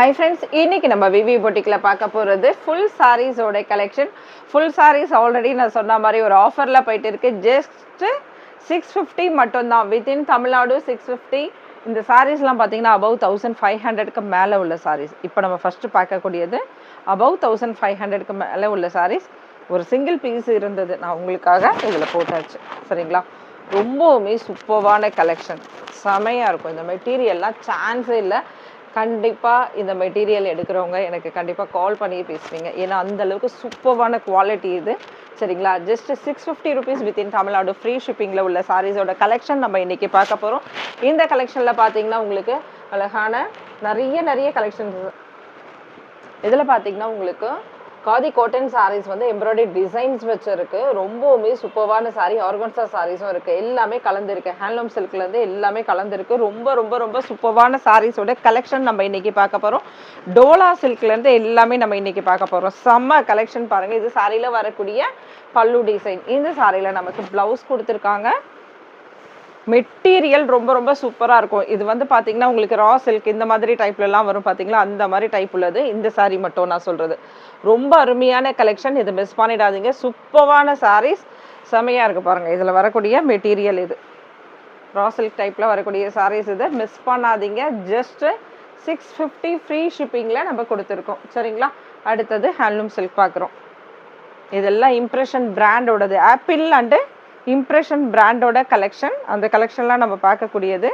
Hi friends இன்னைக்கு நம்ம விவி பொட்டிக்கில் பார்க்க போகிறது ஃபுல் சாரீஸோட கலெக்ஷன் ஃபுல் சாரீஸ் ஆல்ரெடி நான் சொன்ன மாதிரி ஒரு ஆஃபரில் போயிட்டு இருக்கு. ஜஸ்ட்டு சிக்ஸ் ஃபிஃப்டி மட்டும்தான். வித்தின் தமிழ்நாடு சிக்ஸ் ஃபிஃப்டி இந்த சாரீஸ்லாம் பார்த்தீங்கன்னா அபவ் தௌசண்ட் ஃபைவ் ஹண்ட்ரட்க்கு மேலே உள்ள சாரீஸ் இப்போ நம்ம ஃபஸ்ட்டு பார்க்கக்கூடியது அபவ் தௌசண்ட் ஃபைவ் ஹண்ட்ரட்க்கு மேலே உள்ள சாரீஸ் ஒரு சிங்கிள் பீஸ் இருந்தது. நான் உங்களுக்காக இதில் போட்டாச்சு. சரிங்களா? ரொம்பவுமே சூப்பர்வான கலெக்ஷன் செமையாக இருக்கும். இந்த மெட்டீரியல்லாம் சான்ஸே இல்லை. கண்டிப்பாக இந்த மெட்டீரியல் எடுக்கிறவங்க எனக்கு கண்டிப்பாக கால் பண்ணி பேசுவீங்க. ஏன்னா அந்த அளவுக்கு சூப்பர்வான குவாலிட்டி இது. சரிங்களா? Just six fifty rupees within Tamil Nadu free ஷிப்பிங்கில் உள்ள சாரீஸோட கலெக்ஷன் நம்ம இன்றைக்கி பார்க்க போகிறோம் இந்த கலெக்ஷனில் பார்த்தீங்கன்னா உங்களுக்கு அழகான நிறைய நிறைய கலெக்ஷன்ஸ் இதில் பார்த்தீங்கன்னா உங்களுக்கு காதி காட்டன் சாரீஸ் வந்து எம்ப்ராய்டரி டிசைன்ஸ் வச்சுருக்கு. ரொம்பவுமே சூப்பர்வான சாரீ ஆர்கன்சா சாரீஸும் இருக்குது எல்லாமே கலந்துருக்கு. ஹேண்ட்லூம் சில்க்லேருந்து எல்லாமே கலந்துருக்கு. ரொம்ப ரொம்ப ரொம்ப சூப்பர்வான சாரீஸோட கலெக்ஷன் நம்ம இன்னைக்கு பார்க்க போகிறோம் டோலா சில்க்லேருந்து எல்லாமே நம்ம இன்றைக்கி பார்க்க போகிறோம் செம்ம கலெக்ஷன் பாருங்கள் இது சாரியில் வரக்கூடிய பல்லு டிசைன் இந்த சாரியில் நமக்கு ப்ளவுஸ் கொடுத்துருக்காங்க. மெட்டீரியல் ரொம்ப ரொம்ப சூப்பராக இருக்கும். இது வந்து பார்த்தீங்கன்னா உங்களுக்கு ரா சில்க் இந்த மாதிரி டைப்லலாம் வரும் பார்த்தீங்களா அந்த மாதிரி டைப் உள்ளது. இந்த சாரீ மட்டும் நான் சொல்கிறது ரொம்ப அருமையான கலெக்ஷன் இது மிஸ் பண்ணிடாதீங்க. சூப்பரான சாரீஸ் செமையாக இருக்குது பாருங்கள் இதில் வரக்கூடிய மெட்டீரியல் இது. ரா சில்க் டைப்பில் வரக்கூடிய சாரீஸ் இது. மிஸ் பண்ணாதீங்க. ஜஸ்ட்டு சிக்ஸ் ஃபிஃப்டி ஃப்ரீ ஷிப்பிங்கில் நம்ம கொடுத்துருக்கோம். சரிங்களா? அடுத்தது ஹேண்ட்லூம் சில்க் பார்க்குறோம் இதெல்லாம் இம்ப்ரெஷன் பிராண்டோடது ஆப்பிள் அண்டு இம்ப்ரெஷன் பிராண்டோட கலெக்ஷன் அந்த கலெக்ஷன்லாம் நம்ம பார்க்கக்கூடியது.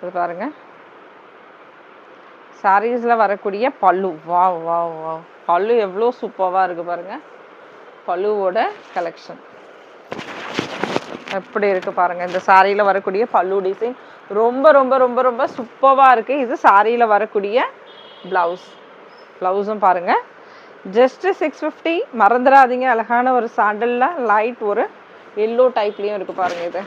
இது பாருங்க. சாரீஸில் வரக்கூடிய பல்லு. வா வா வா பல்லு எவ்வளோ சூப்பராக இருக்குது பாருங்கள் பல்லுவோட கலெக்ஷன் எப்படி இருக்குது பாருங்கள் இந்த சாரியில் வரக்கூடிய பல்லு டிசைன் ரொம்ப ரொம்ப ரொம்ப ரொம்ப சூப்பராக இருக்குது இது சாரியில் வரக்கூடிய ப்ளவுஸ் ப்ளவுஸும் பாருங்கள் ஜஸ்ட் சிக்ஸ் ஃபிஃப்டி மறந்துடாதீங்க. அழகான ஒரு சாண்டலில் லைட் ஒரு எல்லோ டைப்லேயும் இருக்குது பாருங்கள் இது.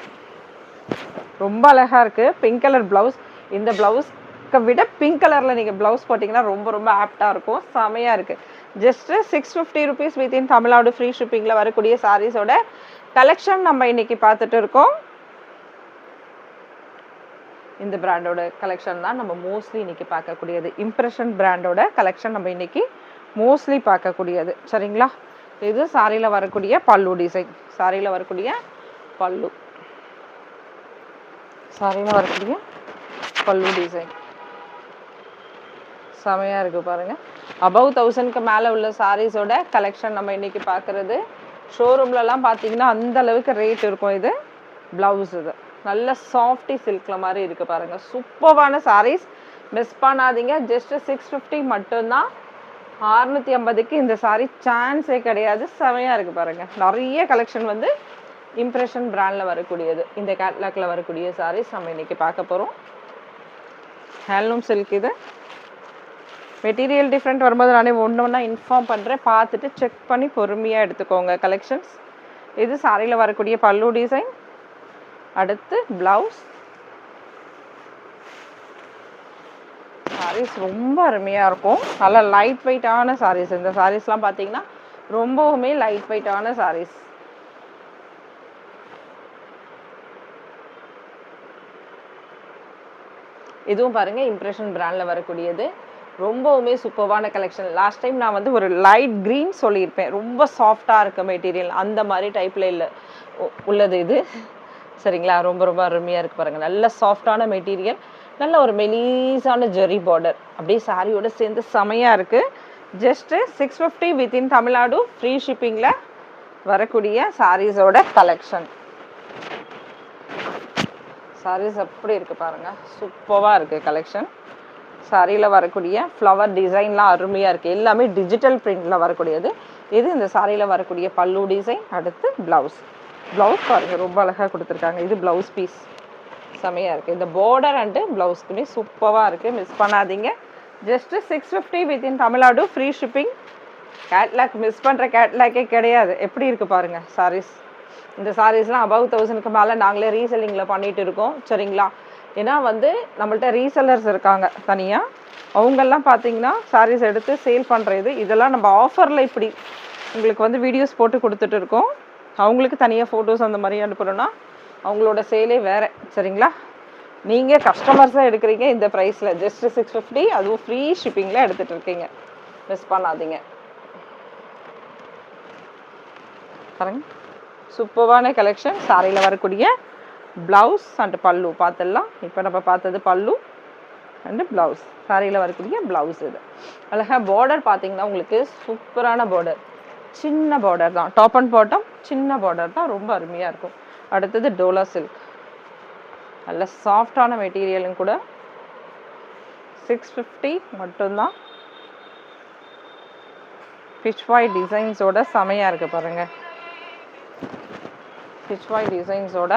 ரொம்ப அழகா இருக்கு. பிங்க் கலர் ப்ளவுஸ் இந்த ப்ளவுஸ்க்கு விட பிங்க் கலரில் நீங்கள் ப்ளவுஸ் போட்டிங்கன்னா ரொம்ப ரொம்ப ஆப்டாக இருக்கும். செமையாக இருக்குது just six fifty rupees within Tamil Nadu free ஷிப்பிங்கில் வரக்கூடிய சாரீஸோட கலெக்ஷன் நம்ம இன்னைக்கு பார்த்துட்டு இருக்கோம். இந்த பிராண்டோட கலெக்ஷன் தான் நம்ம மோஸ்ட்லி இன்னைக்கு பார்க்கக்கூடியது. இம்ப்ரெஷன் பிராண்டோட கலெக்ஷன் நம்ம இன்னைக்கு மோஸ்ட்லி பார்க்கக்கூடியது. சரிங்களா? இது சாரியில் வரக்கூடிய பல்லு டிசைன் சாரியில் வரக்கூடிய பல்லு. சாரியில் வரக்கூடிய பல்லு டிசைன் செமையாக இருக்குது பாருங்கள் அபவ் தௌசண்ட்க்கு மேலே உள்ள சாரீஸோட கலெக்ஷன் நம்ம இன்றைக்கி பார்க்குறது. ஷோரூம்லலாம் பார்த்தீங்கன்னா அந்த அளவுக்கு ரேட் இருக்கும் இது. ப்ளவுஸ் இது. நல்ல சாஃப்டி சில்கில் மாதிரி இருக்குது பாருங்கள் சூப்பரான சாரீஸ் மிஸ் பண்ணாதீங்க. ஜஸ்ட்டு சிக்ஸ் ஃபிஃப்டி மட்டும்தான். அறுநூத்தி ஐம்பதுக்கு இந்த சாரீ சான்ஸே கிடையாது. செமையாக இருக்குது பாருங்கள் நிறைய கலெக்ஷன் வந்து இம்ப்ரெஷன் பிராண்டில் வரக்கூடியது. இந்த கேட்லாக்ல வரக்கூடிய சாரீஸ் நம்ம இன்னைக்கு பார்க்க போகிறோம் ஹேண்ட்லூம் சில்க் இது. மெட்டீரியல் டிஃப்ரெண்ட் வரும்போது நானே ஒன்று ஒன்றா இன்ஃபார்ம் பண்ணுறேன் பார்த்துட்டு செக் பண்ணி பொறுமையாக எடுத்துக்கோங்க கலெக்ஷன்ஸ் இது சாரியில் வரக்கூடிய பல்லு டிசைன் அடுத்து ப்ளவுஸ் சாரீஸ் ரொம்ப அருமையாக இருக்கும். நல்ல லைட் வெயிட்டான சாரீஸ் இந்த சாரீஸ்லாம் பார்த்தீங்கன்னா ரொம்பவுமே லைட் வெயிட்டான சாரீஸ் இதுவும் பாருங்க இம்ப்ரெஷன் பிராண்டில் வரக்கூடியது. ரொம்பவுமே சூப்பர்வான கலெக்ஷன் லாஸ்ட் டைம் நான் வந்து ஒரு லைட் க்ரீன் சொல்லியிருப்பேன். ரொம்ப சாஃப்டாக இருக்க மெட்டீரியல் அந்த மாதிரி டைப்பில் இல்லை. உள்ளது இது. சரிங்களா? ரொம்ப ரொம்ப அருமையாக இருக்குது பாருங்கள் நல்ல சாஃப்டான மெட்டீரியல் நல்ல ஒரு மெலீஸான ஜெரி பார்டர் அப்படியே சாரியோட சேர்ந்து செமையாக இருக்குது just six fifty within Tamil Nadu free ஷிப்பிங்கில் வரக்கூடிய சாரீஸோட கலெக்ஷன் சாரீஸ் அப்படி இருக்குது பாருங்கள் சூப்பராக இருக்குது கலெக்ஷன் சாரியில் வரக்கூடிய ஃப்ளவர் டிசைன்லாம் அருமையாக இருக்குது எல்லாமே டிஜிட்டல் பிரிண்டில் வரக்கூடியது. இது இந்த சாரியில் வரக்கூடிய பல்லு டிசைன் அடுத்து ப்ளவுஸ் ப்ளவுஸ் பாருங்கள் ரொம்ப அழகாக கொடுத்துருக்காங்க. இது ப்ளவுஸ் பீஸ் செமையாக இருக்குது இந்த பார்டர் அண்டு ப்ளவுஸ்க்குமே சூப்பராக இருக்குது மிஸ் பண்ணாதீங்க. Just six fifty within Tamil Nadu free shipping catalogue miss பண்ணுற கேட்லாக்கே கிடையாது. எப்படி இருக்குது பாருங்கள் சாரீஸ் இந்த சாரீஸ்லாம் அபவ் தௌசண்ட்க்கு மேலே நாங்களே ரீசெல்லிங்கில் பண்ணிகிட்டு இருக்கோம். சரிங்களா? ஏன்னா வந்து நம்மள்ட்ட ரீசெல்லர்ஸ் இருக்காங்க தனியாக அவங்கெல்லாம் பார்த்தீங்கன்னா சாரீஸ் எடுத்து சேல் பண்ணுறது இதெல்லாம் நம்ம ஆஃபரில் இப்படி உங்களுக்கு வந்து வீடியோஸ் போட்டு கொடுத்துட்டு இருக்கோம். அவங்களுக்கு தனியாக ஃபோட்டோஸ் அந்த மாதிரி அனுப்புகிறோன்னா அவங்களோட சேலே வேறு சரிங்களா? நீங்கள் கஸ்டமர்ஸாக எடுக்கிறீங்க இந்த ப்ரைஸில் ஜஸ்ட் சிக்ஸ் ஃபிஃப்டி அதுவும் ஃப்ரீ ஷிப்பிங்கில் எடுத்துகிட்டு இருக்கீங்க. மிஸ் பண்ணாதீங்க. பாருங்க. சூப்பர்வான கலெக்ஷன் சாரியில் வரக்கூடிய ப்ளவுஸ் அண்ட் பல்லு பார்த்துடலாம். இப்போ நம்ம பார்த்தது பல்லு அண்டு ப்ளவுஸ் சாரியில் வரக்கூடிய ப்ளவுஸ் இது. அழகாக பார்டர் பார்த்தீங்கன்னா உங்களுக்கு சூப்பரான பார்டர் சின்ன பார்டர் தான். டாப் அண்ட் பாட்டம் சின்ன பார்டர் தான். ரொம்ப அருமையாக இருக்கும். அடுத்தது டோலா சில்க் நல்ல சாஃப்டான மெட்டீரியலும் கூட சிக்ஸ் ஃபிஃப்டி மட்டும்தான். ஃபிஷ்வாய் டிசைன்ஸோட செமையாக இருக்குது பாருங்கள் ஃபிஷ்வாய் டிசைன்ஸோட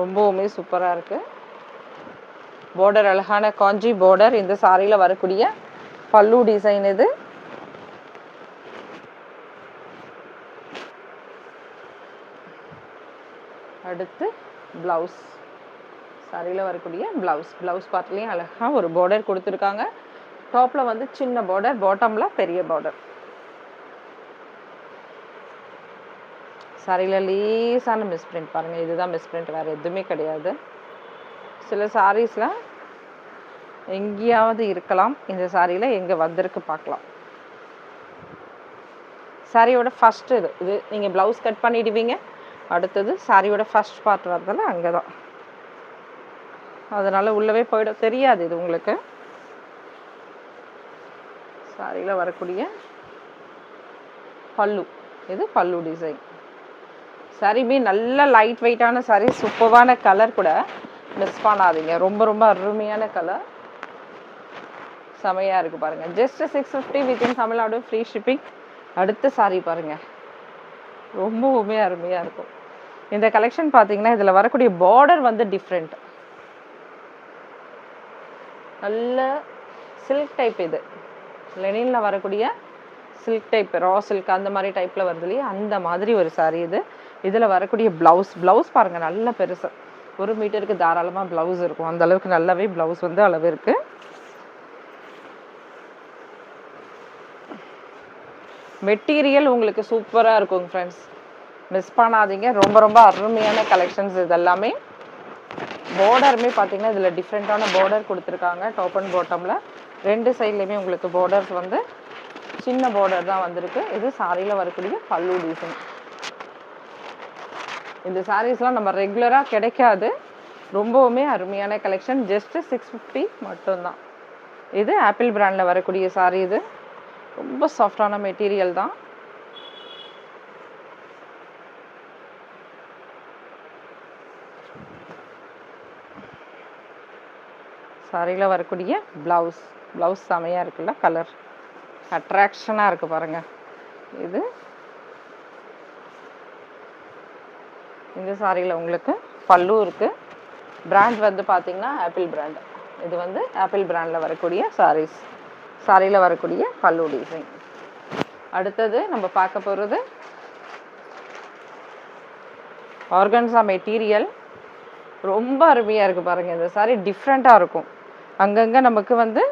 ரொம்பவுமே சூப்பராக இருக்குது பார்டர் அழகான காஞ்சி பார்டர் இந்த சாரியில் வரக்கூடிய பல்லு டிசைன் இது. அடுத்து ப்ளவுஸ் சாரியில் வரக்கூடிய ப்ளவுஸ் ப்ளவுஸ் பார்ட்லேயும் அழகாக ஒரு பார்டர் கொடுத்துருக்காங்க. டாப்பில் வந்து சின்ன பார்டர் பாட்டமில் பெரிய பார்டர் சாரியில் லேசான மிஸ்பிரிண்ட் பாருங்கள் இதுதான் மிஸ்பிரிண்ட் வேறு எதுவுமே கிடையாது. சில சாரீஸில் எங்கேயாவது இருக்கலாம். இந்த சாரியில் எங்கே வந்திருக்கு பார்க்கலாம். சாரியோட ஃபஸ்ட்டு இது. இது நீங்கள் ப்ளவுஸ் கட் பண்ணிடுவீங்க. அடுத்தது சாரியோட ஃபஸ்ட் பார்ட் வரதில் அங்கே தான் அதனால் உள்ளவே போயிடும் தெரியாது இது உங்களுக்கு. சாரியில் வரக்கூடிய பல்லு. இது பல்லு டிசைன் சாரியுமே நல்ல லைட் வெயிட்டான சாரி சூப்பரான கலர் கூட மிஸ் பண்ணாதீங்க. ரொம்ப ரொம்ப அருமையான கலர் செமையாக இருக்குது பாருங்கள் just six fifty within Tamil Nadu free shipping அடுத்த சாரி பாருங்கள் ரொம்பவுமே அருமையாக இருக்கும். இந்த கலெக்ஷன் பார்த்தீங்கன்னா இதில் வரக்கூடிய பார்டர் வந்து டிஃப்ரெண்ட் நல்ல சில்க் டைப் இது. லெனினில் வரக்கூடிய சில்க் டைப் ரா சில்க் அந்த மாதிரி டைப்பில் வருது இல்லையா? அந்த மாதிரி ஒரு சாரி இது. இதில் வரக்கூடிய ப்ளவுஸ் ப்ளவுஸ் பாருங்கள் நல்ல பெருசு. ஒரு மீட்டருக்கு தாராளமாக ப்ளவுஸ் இருக்கும். அந்த அளவுக்கு நல்லாவே ப்ளவுஸ் வந்து அளவு இருக்குது மெட்டீரியல் உங்களுக்கு சூப்பராக இருக்குங்க ஃப்ரெண்ட்ஸ் மிஸ் பண்ணாதீங்க. ரொம்ப ரொம்ப அருமையான கலெக்ஷன்ஸ் இதெல்லாமே. பார்டருமே பார்த்தீங்கன்னா இதில் டிஃப்ரெண்ட்டான பார்டர் கொடுத்துருக்காங்க. டாப் அண்ட் பாட்டமில் ரெண்டு சைட்லேயுமே உங்களுக்கு பார்டர்ஸ் வந்து சின்ன பார்டர் தான் வந்திருக்கு. இது சாரியில் வரக்கூடிய பல்லு டிசைன் இந்த சாரீஸ்லாம் நம்ம ரெகுலராக கிடைக்காது. ரொம்பவுமே அருமையான கலெக்ஷன் ஜஸ்ட்டு சிக்ஸ் ஃபிஃப்டி மட்டும்தான். இது ஆப்பிள் பிராண்டில் வரக்கூடிய சாரீ இது. ரொம்ப சாஃப்டான மெட்டீரியல் தான். சாரியில் வரக்கூடிய ப்ளவுஸ் ப்ளவுஸ் செமையாக இருக்குல்ல கலர் அட்ராக்ஷனாக இருக்குது பாருங்கள் இது. இந்த சாரியில் உங்களுக்கு பல்லும் இருக்குது பிராண்ட் வந்து பார்த்திங்கன்னா ஆப்பிள் பிராண்ட் இது வந்து ஆப்பிள் பிராண்டில் வரக்கூடிய சாரீஸ் சாரியில் வரக்கூடிய பல்லு டிசைன் அடுத்தது நம்ம பார்க்க போகிறது ஆர்கன்ஸா மெட்டீரியல். ரொம்ப அருமையாக இருக்குது பாருங்கள் இந்த சாரி டிஃப்ரெண்ட்டாக இருக்கும். அங்கங்கே நமக்கு வந்து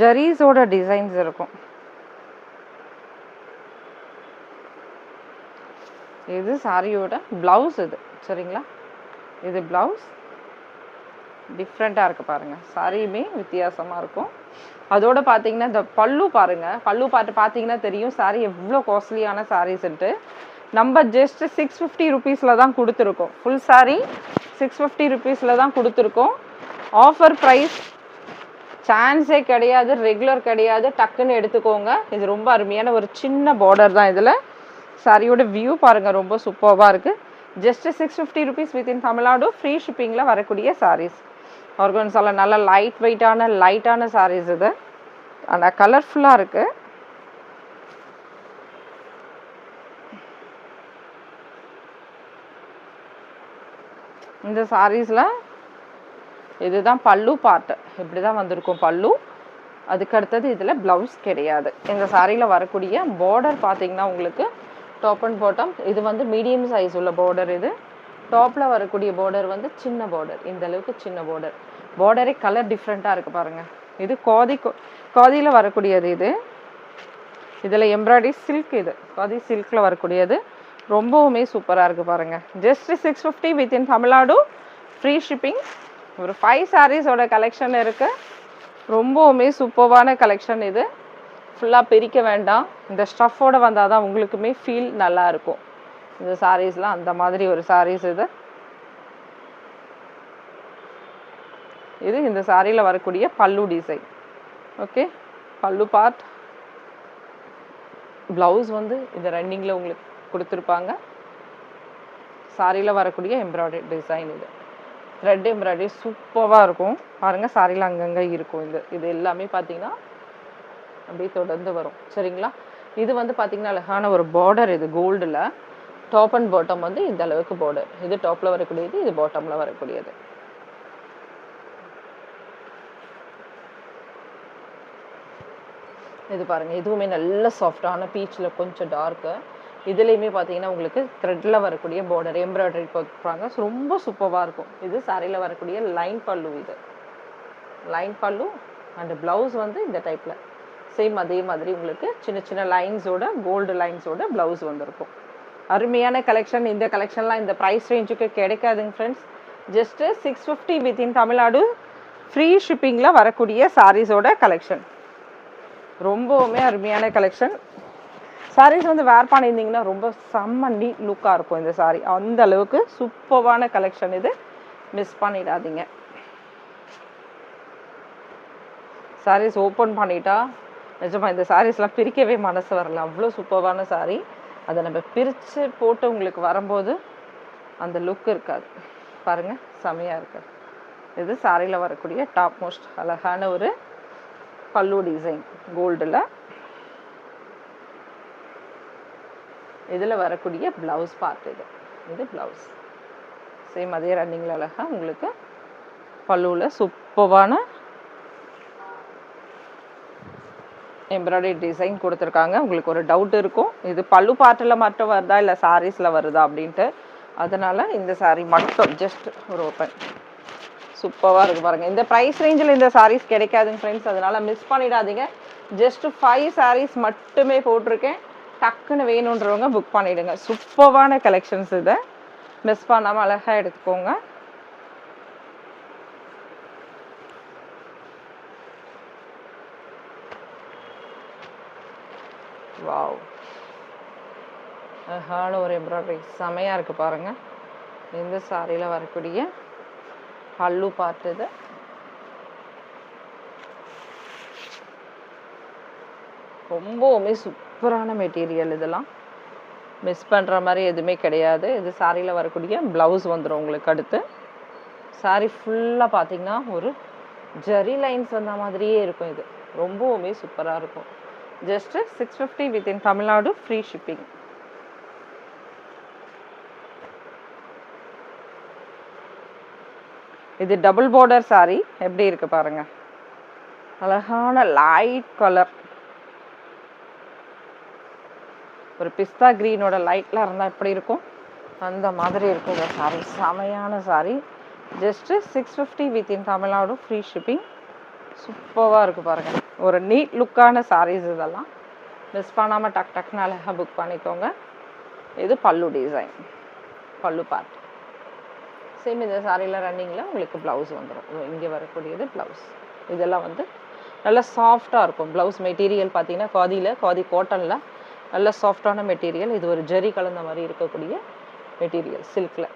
ஜரீஸோட டிசைன்ஸ் இருக்கும். இது சாரியோட ப்ளவுஸ் இது சரிங்களா? இது ப்ளவுஸ் டிஃப்ரெண்ட்டாக இருக்குது பாருங்கள் சாரியுமே வித்தியாசமாக இருக்கும். அதோட பார்த்தீங்கன்னா இந்த பல்லு பாருங்கள் பல்லு பார்த்து பார்த்தீங்கன்னா தெரியும். சாரி எவ்வளோ காஸ்ட்லியான சாரீஸ்ன்ட்டு நம்ம ஜஸ்ட் சிக்ஸ் ஃபிஃப்டி ருபீஸில் தான் கொடுத்துருக்கோம். ஃபுல் சாரீ சிக்ஸ் ஃபிஃப்டி ருபீஸில் தான் கொடுத்துருக்கோம். ஆஃபர் ப்ரைஸ் சான்ஸே கிடையாது ரெகுலர் கிடையாது. டக்குன்னு எடுத்துக்கோங்க. இது ரொம்ப அருமையான ஒரு சின்ன பார்டர் தான் இதில். சாரியோட வியூ பாருங்கள் ரொம்ப சூப்பராக இருக்குது just six fifty rupees within Tamil Nadu free ஷிப்பிங்கில் வரக்கூடிய சாரீஸ் ஆர்கன்ஸால நல்ல லைட் வெயிட்டான லைட்டான சாரீஸ் இது. ஆனால் கலர்ஃபுல்லாக இருக்குது இந்த சாரீஸில் இதுதான் பல்லு பார்ட்டு இப்படி தான் வந்திருக்கும் பல்லு. அதுக்கு அடுத்தது இதில் ப்ளவுஸ் கிடையாது. இந்த சாரியில் வரக்கூடிய பார்டர் பார்த்தீங்கன்னா உங்களுக்கு டாப் அண்ட் பாட்டம் இது வந்து மீடியம் சைஸ் உள்ள பார்டர் இது. டாப்பில் வரக்கூடிய பார்டர் வந்து சின்ன பார்டர் இந்த அளவுக்கு சின்ன பார்டர் பார்டரே கலர் டிஃப்ரெண்ட்டாக இருக்குது பாருங்கள் இது காதி காதியில் வரக்கூடியது இது. இதில் எம்ப்ராய்டரி சில்க் இது. காதி சில்கில் வரக்கூடியது. ரொம்பவுமே சூப்பராக இருக்குது பாருங்கள் just six fifty within Tamil Nadu free shipping ஒரு ஃபைவ் சாரீஸோட கலெக்ஷன் இருக்குது ரொம்பவுமே சூப்பர்வான கலெக்ஷன் இது. ஃபுல்லாக பிரிக்க வேண்டாம். இந்த ஸ்டஃப்போட வந்தால் தான் உங்களுக்குமே ஃபீல் நல்லாயிருக்கும் இந்த சாரீஸ்லாம் அந்த மாதிரி ஒரு சாரீஸ் இது. இது இந்த சாரியில் வரக்கூடிய pallu design okay pallu part blouse வந்து இந்த ரன்னிங்கில் உங்களுக்கு கொடுத்துருப்பாங்க. சாரியில் வரக்கூடிய எம்ப்ராய்டரி டிசைன் இது. த்ரெட் எம்ப்ராய்டரி சூப்பராக இருக்கும். பாருங்கள் சாரியில் அங்கங்கே இருக்கும் இது. இது எல்லாமே பார்த்தீங்கன்னா அப்படியே தொடர்ந்து வரும். சரிங்களா? இது வந்து பார்த்தீங்கன்னா அழகான ஒரு பார்டர் இது கோல்டில் டாப் அண்ட் பாட்டம் வந்து இந்த அளவுக்கு போர்டு இது டாப்பில் வரக்கூடியது இது பாட்டமில் வரக்கூடியது. இது பாருங்கள் இதுவுமே நல்ல சாஃப்டான பீச்சில் கொஞ்சம் டார்க்கு இதுலேயுமே பார்த்தீங்கன்னா உங்களுக்கு த்ரெட்டில் வரக்கூடிய பார்டர் எம்ப்ராய்டரி போட்டுருப்பாங்க ரொம்ப சூப்பராக இருக்கும். இது சாரியில் வரக்கூடிய லைன் பல்லு இது. லைன் பல்லு அண்ட் ப்ளவுஸ் வந்து இந்த டைப்பில் சேம் அதே மாதிரி உங்களுக்கு சின்ன சின்ன லைன்ஸோட கோல்டு லைன்ஸோட ப்ளவுஸ் வந்திருக்கும். அருமையான கலெக்ஷன் இந்த கலெக்ஷன்லாம் இந்த ப்ரைஸ் ரேஞ்சுக்கு கிடைக்காதுங்க friends just six fifty within Tamil Nadu free ஷிப்பிங்கில் வரக்கூடிய சாரீஸோட கலெக்ஷன் ரொம்பவுமே அருமையான கலெக்ஷன் சாரீஸ் வந்து வேர் பண்ணியிருந்தீங்கன்னா ரொம்ப செம்ம நீட் லுக்காக இருக்கும் இந்த சாரீ அந்த அளவுக்கு சூப்பரான கலெக்ஷன் இது. மிஸ் பண்ணிடாதீங்க. சாரீஸ் ஓப்பன் பண்ணிட்டா நிஜமா இந்த சாரீஸ்லாம் பிரிக்கவே மனசு வரல. அவ்வளோ சூப்பரான சாரீ அதை நம்ம பிரித்து போட்டு உங்களுக்கு வரும்போது அந்த லுக் இருக்காது. பாருங்கள் செமையாக இருக்காது. இது சாரியில் வரக்கூடிய டாப் மோஸ்ட் அழகான ஒரு பல்லு டிசைன் கோல்டில் இதில் வரக்கூடிய ப்ளவுஸ் பார்ட் இது. இது ப்ளவுஸ் சேம் அதே ரன்னிங்கில் அழகாக உங்களுக்கு பல்லுவில் சூப்பரான எம்ப்ராய்டரி டிசைன் கொடுத்துருக்காங்க. உங்களுக்கு ஒரு டவுட் இருக்கும். இது பல்லு பாட்டில் மட்டும் வருதா இல்லை சாரீஸில் வருதா அப்படின்ட்டு. அதனால் இந்த சாரீ மட்டும் ஜஸ்ட் ஒரு ஓப்பன் சூப்பராக இருக்கு பாருங்கள் இந்த ப்ரைஸ் ரேஞ்சில் இந்த சாரீஸ் கிடைக்காதுங்க ஃப்ரெண்ட்ஸ் அதனால் மிஸ் பண்ணிடாதீங்க. ஜஸ்ட் ஃபைவ் சாரீஸ் மட்டுமே போட்டிருக்கேன். டக்குன்னு வேணுன்றவங்க புக் பண்ணிவிடுங்க சூப்பரான கலெக்ஷன்ஸ் இதை. மிஸ் பண்ணாமல் அழகாக எடுத்துக்கோங்க வாவ் அழகான ஒரு எம்ப்ராய்டரி செமையாக இருக்குது பாருங்கள் இந்த சாரியில் வரக்கூடிய பல்லு பார்த்தது ரொம்பவுமே சூப்பரான மெட்டீரியல் இதெல்லாம். மிஸ் பண்ணுற மாதிரி எதுவுமே கிடையாது. இது சாரியில் வரக்கூடிய ப்ளவுஸ் வந்துடும் உங்களுக்கு அடுத்து. சாரி ஃபுல்லாக பார்த்தீங்கன்னா ஒரு ஜரி லைன்ஸ் வந்த மாதிரியே இருக்கும் இது. ரொம்பவுமே சூப்பராக இருக்கும். Just six fifty within Tamil Nadu free shipping இது டபுள் பார்டர் சாரீ எப்படி இருக்கு பாருங்க. அழகான லைட் கலர் ஒரு பிஸ்தா க்ரீனோட லைட்ல இருந்தால் எப்படி இருக்கும்? அந்த மாதிரி இருக்கும் இந்த சாரி செமையான sari just six fifty within Tamil Nadu free shipping சூப்பராக இருக்குது பாருங்கள் ஒரு நீட் லுக்கான சாரீஸ் இதெல்லாம். மிஸ் பண்ணாமல் டக் டக்குன்னு அழகாக புக் பண்ணிக்கோங்க. இது பல்லு டிசைன் பல்லு பார்ட் சேம் இந்த சாரியில் ரன்னிங்கில் உங்களுக்கு ப்ளவுஸ் வந்துடும் இங்கே வரக்கூடியது ப்ளவுஸ் இதெல்லாம் வந்து நல்லா சாஃப்டாக இருக்கும். ப்ளவுஸ் மெட்டீரியல் பார்த்தீங்கன்னா காதியில் காதி காட்டனில் நல்ல சாஃப்டான மெட்டீரியல் இது ஒரு ஜெரி கலந்த மாதிரி இருக்கக்கூடிய மெட்டீரியல் சில்கில்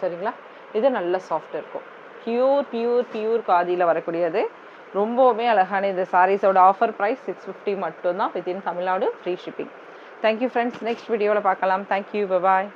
சரிங்களா? இது நல்ல சாஃப்ட் இருக்கும். பியூர் பியூர் பியூர் காதியில் வரக்கூடியது. ரொம்பவுமே அழகான இந்த சாரீஸோட ஆஃபர் ப்ரைஸ் சிக்ஸ் ஃபிஃப்டி மட்டும்தான். Within Tamil Nadu free shipping thank you friends next வீடியோவில் பார்க்கலாம். Thank you bye